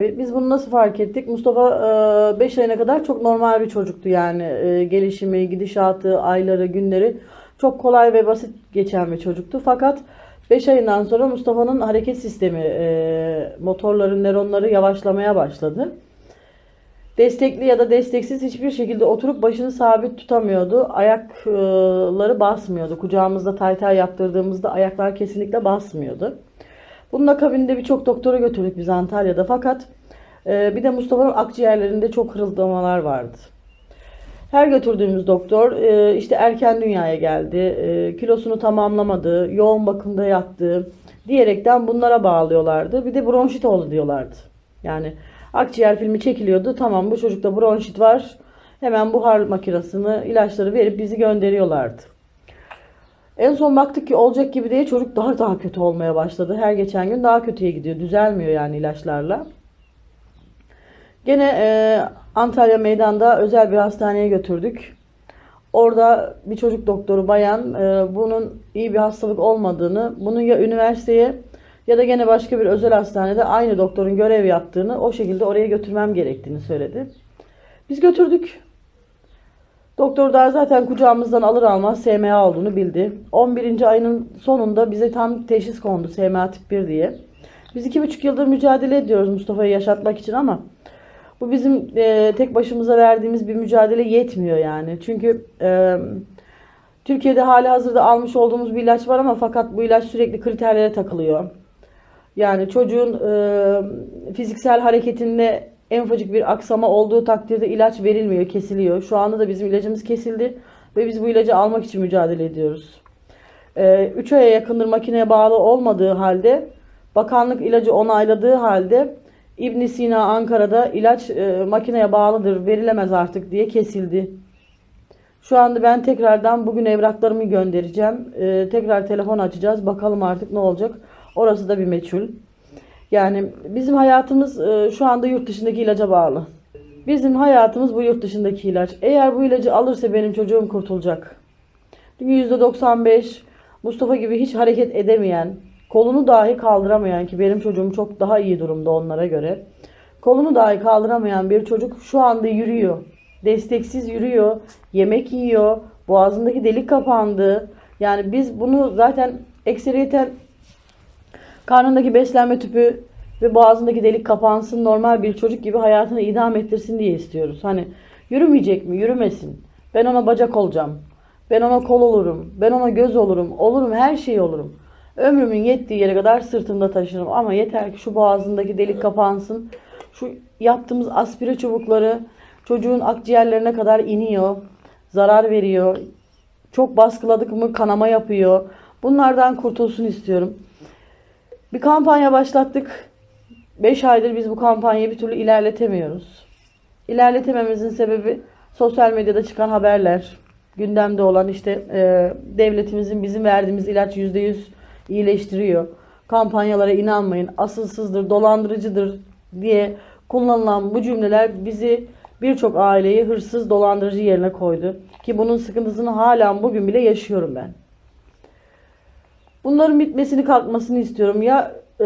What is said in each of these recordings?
Biz bunu nasıl fark ettik? Mustafa 5 ayına kadar çok normal bir çocuktu yani. Gelişimi, gidişatı, ayları, günleri çok kolay ve basit geçen bir çocuktu. Fakat 5 ayından sonra Mustafa'nın hareket sistemi, e, motorların nöronları yavaşlamaya başladı. Destekli ya da desteksiz hiçbir şekilde oturup başını sabit tutamıyordu. Ayakları basmıyordu. Kucağımızda tay tay yaptırdığımızda ayaklar kesinlikle basmıyordu. Bunun akabinde birçok doktora götürdük biz Antalya'da. Fakat e, bir de Mustafa'nın akciğerlerinde çok hırıldamalar vardı. Her götürdüğümüz doktor e, işte erken dünyaya geldi, e, kilosunu tamamlamadı, yoğun bakımda yattı diyerekten bunlara bağlıyorlardı. Bir de bronşit oldu diyorlardı. Yani akciğer filmi çekiliyordu. Tamam bu çocukta bronşit var. Hemen buhar makinesini, ilaçları verip bizi gönderiyorlardı. En son baktık ki olacak gibi değil. Çocuk daha daha kötü olmaya başladı. Her geçen gün daha kötüye gidiyor. Düzelmiyor yani ilaçlarla. Gene e, Antalya meydanda özel bir hastaneye götürdük. Orada bir çocuk doktoru bayan e, bunun iyi bir hastalık olmadığını, bunun ya üniversiteye ya da gene başka bir özel hastanede aynı doktorun görev yaptığını, o şekilde oraya götürmem gerektiğini söyledi. Biz götürdük. Doktor daha zaten kucağımızdan alır almaz SMA olduğunu bildi. 11. ayının sonunda bize tam teşhis kondu SMA tip 1 diye. Biz iki buçuk yıldır mücadele ediyoruz Mustafa'yı yaşatmak için ama bu bizim e, tek başımıza verdiğimiz bir mücadele yetmiyor yani. Çünkü e, Türkiye'de hali hazırda almış olduğumuz bir ilaç var ama fakat bu ilaç sürekli kriterlere takılıyor. Yani çocuğun e, fiziksel hareketinde en ufacık bir aksama olduğu takdirde ilaç verilmiyor, kesiliyor. Şu anda da bizim ilacımız kesildi ve biz bu ilacı almak için mücadele ediyoruz. 3 aya yakındır makineye bağlı olmadığı halde, bakanlık ilacı onayladığı halde İbn Sina Ankara'da ilaç e, makineye bağlıdır, verilemez artık diye kesildi. Şu anda ben tekrardan bugün evraklarımı göndereceğim. E, tekrar telefon açacağız. Bakalım artık ne olacak. Orası da bir meçhul. Yani bizim hayatımız e, şu anda yurt dışındaki ilaca bağlı. Bizim hayatımız bu yurt dışındaki ilaç. Eğer bu ilacı alırsa benim çocuğum kurtulacak. Çünkü %95 Mustafa gibi hiç hareket edemeyen, kolunu dahi kaldıramayan ki benim çocuğum çok daha iyi durumda onlara göre. Kolunu dahi kaldıramayan bir çocuk şu anda yürüyor. Desteksiz yürüyor, yemek yiyor, boğazındaki delik kapandı. Yani biz bunu zaten ekseriyeten karnındaki beslenme tüpü ve boğazındaki delik kapansın normal bir çocuk gibi hayatını idam ettirsin diye istiyoruz. Hani yürümeyecek mi? Yürümesin. Ben ona bacak olacağım. Ben ona kol olurum. Ben ona göz olurum. Olurum her şey olurum. Ömrümün yettiği yere kadar sırtımda taşırım. Ama yeter ki şu boğazındaki delik kapansın. Şu yaptığımız aspire çubukları çocuğun akciğerlerine kadar iniyor. Zarar veriyor. Çok baskıladık mı kanama yapıyor. Bunlardan kurtulsun istiyorum. Bir kampanya başlattık. 5 aydır biz bu kampanyayı bir türlü ilerletemiyoruz. İlerletememizin sebebi sosyal medyada çıkan haberler, gündemde olan işte e, devletimizin bizim verdiğimiz ilaç %100 iyileştiriyor. Kampanyalara inanmayın, asılsızdır, dolandırıcıdır diye kullanılan bu cümleler bizi birçok aileyi hırsız, dolandırıcı yerine koydu. Ki bunun sıkıntısını hala bugün bile yaşıyorum ben. Bunların bitmesini kalkmasını istiyorum. Ya e,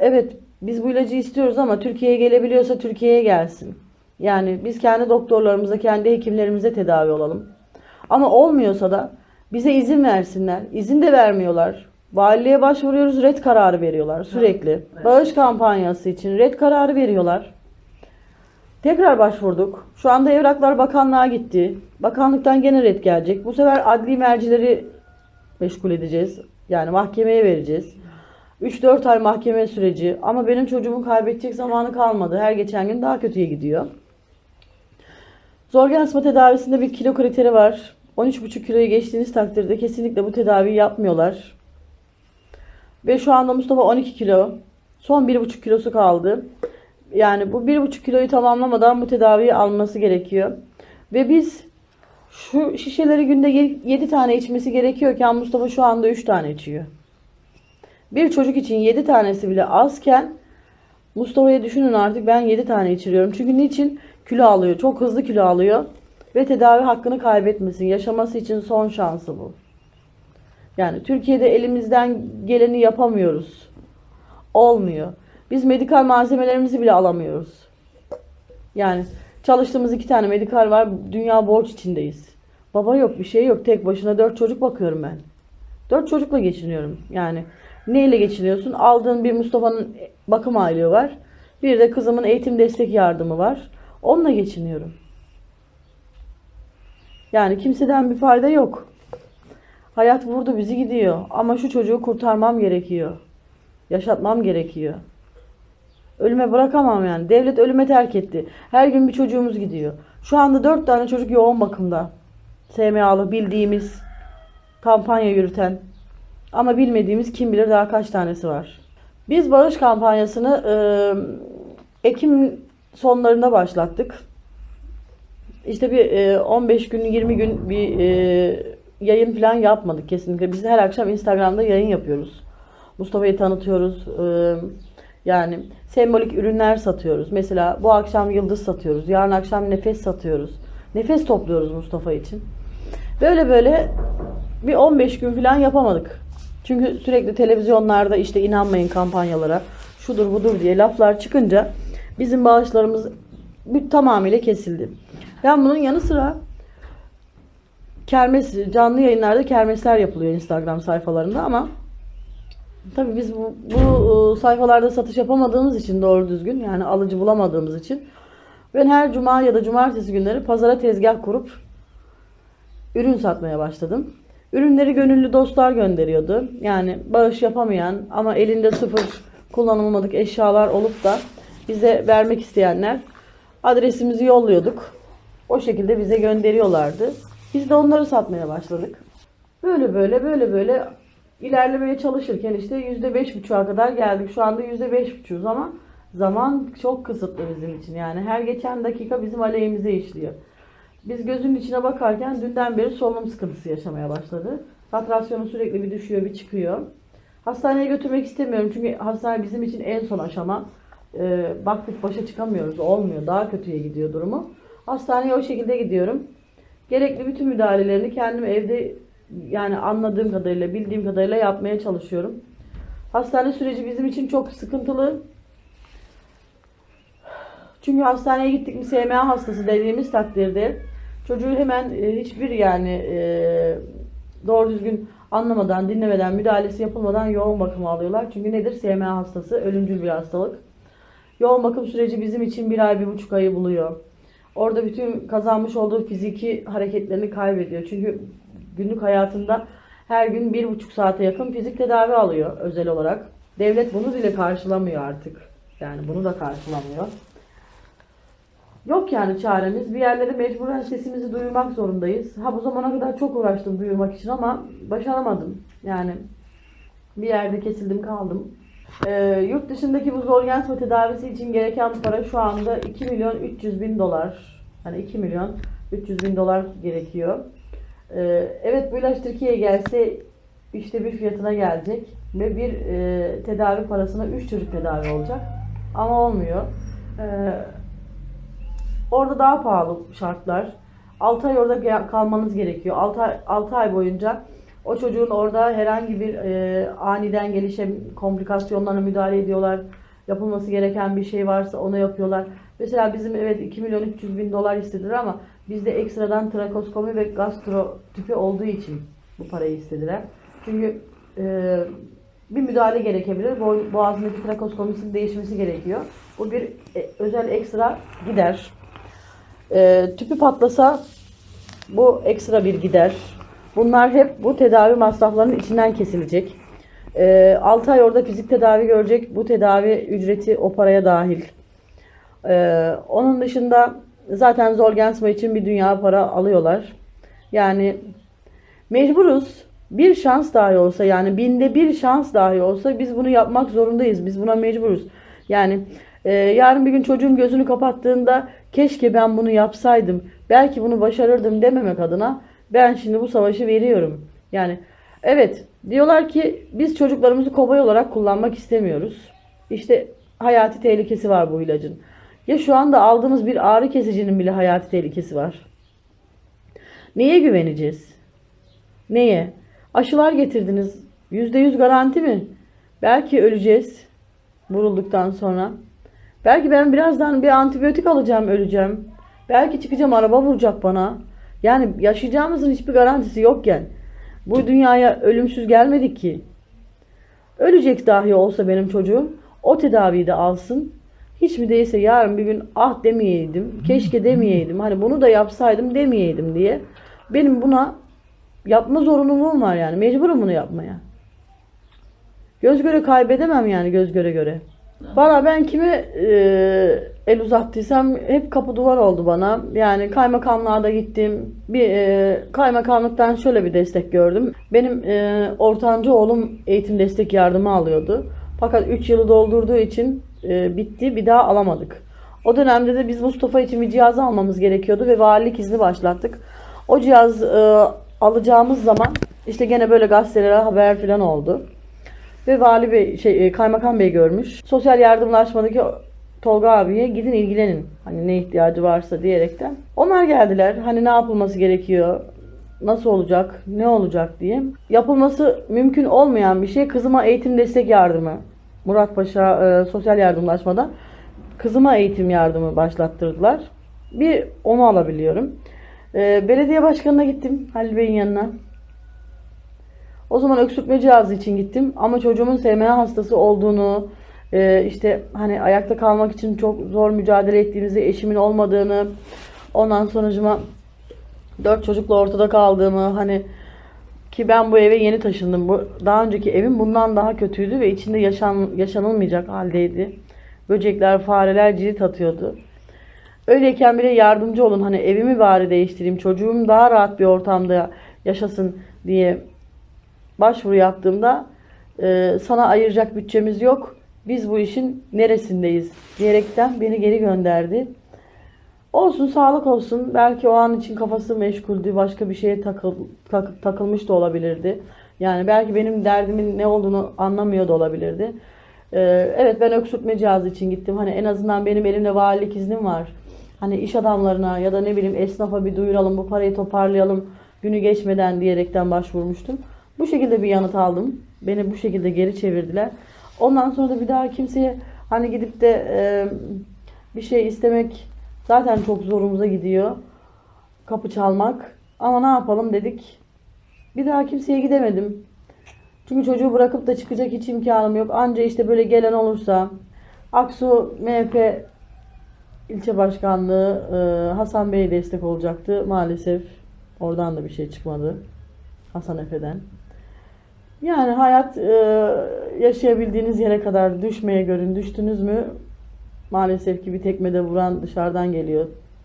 evet biz bu ilacı istiyoruz ama Türkiye'ye gelebiliyorsa Türkiye'ye gelsin. Yani biz kendi doktorlarımıza, kendi hekimlerimize tedavi olalım. Ama olmuyorsa da bize izin versinler. İzin de vermiyorlar. Valiliğe başvuruyoruz, red kararı veriyorlar sürekli. Bağış kampanyası için red kararı veriyorlar. Tekrar başvurduk. Şu anda evraklar bakanlığa gitti. Bakanlıktan gene red gelecek. Bu sefer adli mercileri meşgul edeceğiz. Yani mahkemeye vereceğiz. 3-4 ay mahkeme süreci ama benim çocuğumun kaybedecek zamanı kalmadı. Her geçen gün daha kötüye gidiyor. Zorgen asma tedavisinde bir kilo kriteri var. 13,5 kiloyu geçtiğiniz takdirde kesinlikle bu tedaviyi yapmıyorlar. Ve şu anda Mustafa 12 kilo. Son 1,5 kilosu kaldı. Yani bu 1,5 kiloyu tamamlamadan bu tedaviyi alması gerekiyor. Ve biz şu şişeleri günde 7 tane içmesi gerekiyorken Mustafa şu anda 3 tane içiyor. Bir çocuk için 7 tanesi bile azken Mustafa'ya düşünün artık ben 7 tane içiriyorum. Çünkü niçin? Kilo alıyor. Çok hızlı kilo alıyor. Ve tedavi hakkını kaybetmesin. Yaşaması için son şansı bu. Yani Türkiye'de elimizden geleni yapamıyoruz. Olmuyor. Biz medikal malzemelerimizi bile alamıyoruz. Yani çalıştığımız iki tane medikal var. Dünya borç içindeyiz. Baba yok, bir şey yok. Tek başına dört çocuk bakıyorum ben. Dört çocukla geçiniyorum. Yani neyle geçiniyorsun? Aldığın bir Mustafa'nın bakım aylığı var. Bir de kızımın eğitim destek yardımı var. Onunla geçiniyorum. Yani kimseden bir fayda yok. Hayat vurdu bizi gidiyor. Ama şu çocuğu kurtarmam gerekiyor. Yaşatmam gerekiyor. Ölüme bırakamam yani. Devlet ölüme terk etti. Her gün bir çocuğumuz gidiyor. Şu anda dört tane çocuk yoğun bakımda. SMA'lı bildiğimiz kampanya yürüten ama bilmediğimiz kim bilir daha kaç tanesi var. Biz bağış kampanyasını e, Ekim sonlarında başlattık. İşte bir e, 15 gün 20 gün bir e, yayın falan yapmadık kesinlikle. Biz her akşam Instagram'da yayın yapıyoruz. Mustafa'yı tanıtıyoruz. E, yani sembolik ürünler satıyoruz. Mesela bu akşam yıldız satıyoruz. Yarın akşam nefes satıyoruz. Nefes topluyoruz Mustafa için. Böyle böyle bir 15 gün falan yapamadık. Çünkü sürekli televizyonlarda işte inanmayın kampanyalara şudur budur diye laflar çıkınca bizim bağışlarımız tamamıyla kesildi. Ben bunun yanı sıra kermes canlı yayınlarda kermesler yapılıyor Instagram sayfalarında ama tabii biz bu, bu e, sayfalarda satış yapamadığımız için doğru düzgün yani alıcı bulamadığımız için ben her cuma ya da cumartesi günleri pazara tezgah kurup ürün satmaya başladım. Ürünleri gönüllü dostlar gönderiyordu. Yani bağış yapamayan ama elinde sıfır kullanılmadık eşyalar olup da bize vermek isteyenler adresimizi yolluyorduk. O şekilde bize gönderiyorlardı. Biz de onları satmaya başladık. Böyle böyle böyle böyle ilerlemeye çalışırken işte yüzde beş buçuğa kadar geldik. Şu anda yüzde beş buçuğuz ama zaman çok kısıtlı bizim için. Yani her geçen dakika bizim aleyhimize işliyor. Biz gözünün içine bakarken dünden beri solunum sıkıntısı yaşamaya başladı. Satrasyonu sürekli bir düşüyor bir çıkıyor. Hastaneye götürmek istemiyorum çünkü hastane bizim için en son aşama. Ee, baktık başa çıkamıyoruz olmuyor daha kötüye gidiyor durumu. Hastaneye o şekilde gidiyorum. Gerekli bütün müdahalelerini kendim evde yani anladığım kadarıyla bildiğim kadarıyla yapmaya çalışıyorum. Hastane süreci bizim için çok sıkıntılı. Çünkü hastaneye gittik mi SMA hastası dediğimiz takdirde çocuğu hemen e, hiçbir yani e, doğru düzgün anlamadan, dinlemeden, müdahalesi yapılmadan yoğun bakıma alıyorlar. Çünkü nedir? SMA hastası ölümcül bir hastalık. Yoğun bakım süreci bizim için bir ay, bir buçuk ayı buluyor. Orada bütün kazanmış olduğu fiziki hareketlerini kaybediyor. Çünkü günlük hayatında her gün bir buçuk saate yakın fizik tedavi alıyor özel olarak. Devlet bunu bile karşılamıyor artık. Yani bunu da karşılamıyor. Yok yani çaremiz. Bir yerlere mecburen sesimizi duyurmak zorundayız. Ha bu zamana kadar çok uğraştım duyurmak için ama başaramadım. Yani bir yerde kesildim kaldım. Ee, yurt dışındaki bu Zolgensma tedavisi için gereken para şu anda 2 milyon 300 bin dolar. Hani 2 milyon 300 bin dolar gerekiyor. Ee, evet bu ilaç Türkiye'ye gelse işte bir fiyatına gelecek ve bir e, tedavi parasına 3 çocuk tedavi olacak. Ama olmuyor. Ee, orada daha pahalı şartlar. 6 ay orada kalmanız gerekiyor. 6 ay, 6 ay boyunca o çocuğun orada herhangi bir e, aniden gelişen komplikasyonlarına müdahale ediyorlar. Yapılması gereken bir şey varsa onu yapıyorlar. Mesela bizim evet 2 milyon 300 bin dolar istediler ama bizde ekstradan trakoskomi ve gastro tüpü olduğu için bu parayı istediler. Çünkü e, bir müdahale gerekebilir. Bo- Boğazındaki trakoskomisinin değişmesi gerekiyor. Bu bir e, özel ekstra gider. E, tüpü patlasa bu ekstra bir gider. Bunlar hep bu tedavi masraflarının içinden kesilecek. E, 6 ay orada fizik tedavi görecek. Bu tedavi ücreti o paraya dahil. E, onun dışında zaten Zolgensma için bir dünya para alıyorlar. Yani mecburuz. Bir şans dahi olsa yani binde bir şans dahi olsa biz bunu yapmak zorundayız. Biz buna mecburuz. Yani e, yarın bir gün çocuğum gözünü kapattığında keşke ben bunu yapsaydım. Belki bunu başarırdım dememek adına ben şimdi bu savaşı veriyorum. Yani evet diyorlar ki biz çocuklarımızı kobay olarak kullanmak istemiyoruz. İşte hayati tehlikesi var bu ilacın. Ya şu anda aldığımız bir ağrı kesicinin bile hayati tehlikesi var. Neye güveneceğiz? Neye? Aşılar getirdiniz. %100 garanti mi? Belki öleceğiz. Vurulduktan sonra. Belki ben birazdan bir antibiyotik alacağım, öleceğim. Belki çıkacağım araba vuracak bana. Yani yaşayacağımızın hiçbir garantisi yokken. Bu dünyaya ölümsüz gelmedik ki. Ölecek dahi olsa benim çocuğum o tedaviyi de alsın. Hiç mi değilse yarın bir gün ah demeyeydim, keşke demeyeydim, hani bunu da yapsaydım demeyeydim diye. Benim buna yapma zorunluluğum var yani. Mecburum bunu yapmaya. Göz göre kaybedemem yani göz göre göre. Valla ben kime e, el uzattıysam hep kapı duvar oldu bana. Yani kaymakamlığa da gittim. Bir e, kaymakamlıktan şöyle bir destek gördüm. Benim e, ortancı oğlum eğitim destek yardımı alıyordu. Fakat 3 yılı doldurduğu için e, bitti. Bir daha alamadık. O dönemde de biz Mustafa için bir cihaz almamız gerekiyordu ve valilik izni başlattık. O cihaz e, alacağımız zaman işte gene böyle gazetelere haber falan oldu. Ve vali bey, şey, e, kaymakam bey görmüş. Sosyal yardımlaşmadaki Tolga abiye gidin ilgilenin. Hani ne ihtiyacı varsa diyerekten. Onlar geldiler. Hani ne yapılması gerekiyor? Nasıl olacak? Ne olacak diye. Yapılması mümkün olmayan bir şey kızıma eğitim destek yardımı. Muratpaşa e, sosyal yardımlaşmada kızıma eğitim yardımı başlattırdılar. Bir onu alabiliyorum. E, belediye başkanına gittim Halil Bey'in yanına. O zaman öksürtme cihazı için gittim ama çocuğumun SMA hastası olduğunu, e, işte hani ayakta kalmak için çok zor mücadele ettiğimizi, eşimin olmadığını, ondan sonucuma dört çocukla ortada kaldığımı, hani ki ben bu eve yeni taşındım. Bu daha önceki evim bundan daha kötüydü ve içinde yaşan, yaşanılmayacak haldeydi. Böcekler, fareler cirit atıyordu. Öyleyken bile yardımcı olun. Hani evimi bari değiştireyim. Çocuğum daha rahat bir ortamda yaşasın diye başvuru yaptığımda e, sana ayıracak bütçemiz yok. Biz bu işin neresindeyiz diyerekten beni geri gönderdi. Olsun sağlık olsun. Belki o an için kafası meşguldü. Başka bir şeye takıl, tak- takılmış da olabilirdi. Yani belki benim derdimin ne olduğunu anlamıyor da olabilirdi. Ee, evet ben öksürtme cihazı için gittim. Hani en azından benim elimde valilik iznim var. Hani iş adamlarına ya da ne bileyim esnafa bir duyuralım bu parayı toparlayalım günü geçmeden diyerekten başvurmuştum. Bu şekilde bir yanıt aldım. Beni bu şekilde geri çevirdiler. Ondan sonra da bir daha kimseye hani gidip de e, bir şey istemek zaten çok zorumuza gidiyor. Kapı çalmak. Ama ne yapalım dedik. Bir daha kimseye gidemedim. Çünkü çocuğu bırakıp da çıkacak hiç imkanım yok. Anca işte böyle gelen olursa Aksu MHP ilçe başkanlığı e, Hasan Bey destek olacaktı. Maalesef oradan da bir şey çıkmadı. Hasan Efe'den. Yani hayat e, yaşayabildiğiniz yere kadar düşmeye görün. Düştünüz mü maalesef ki bir tekmede vuran dışarıdan geliyor.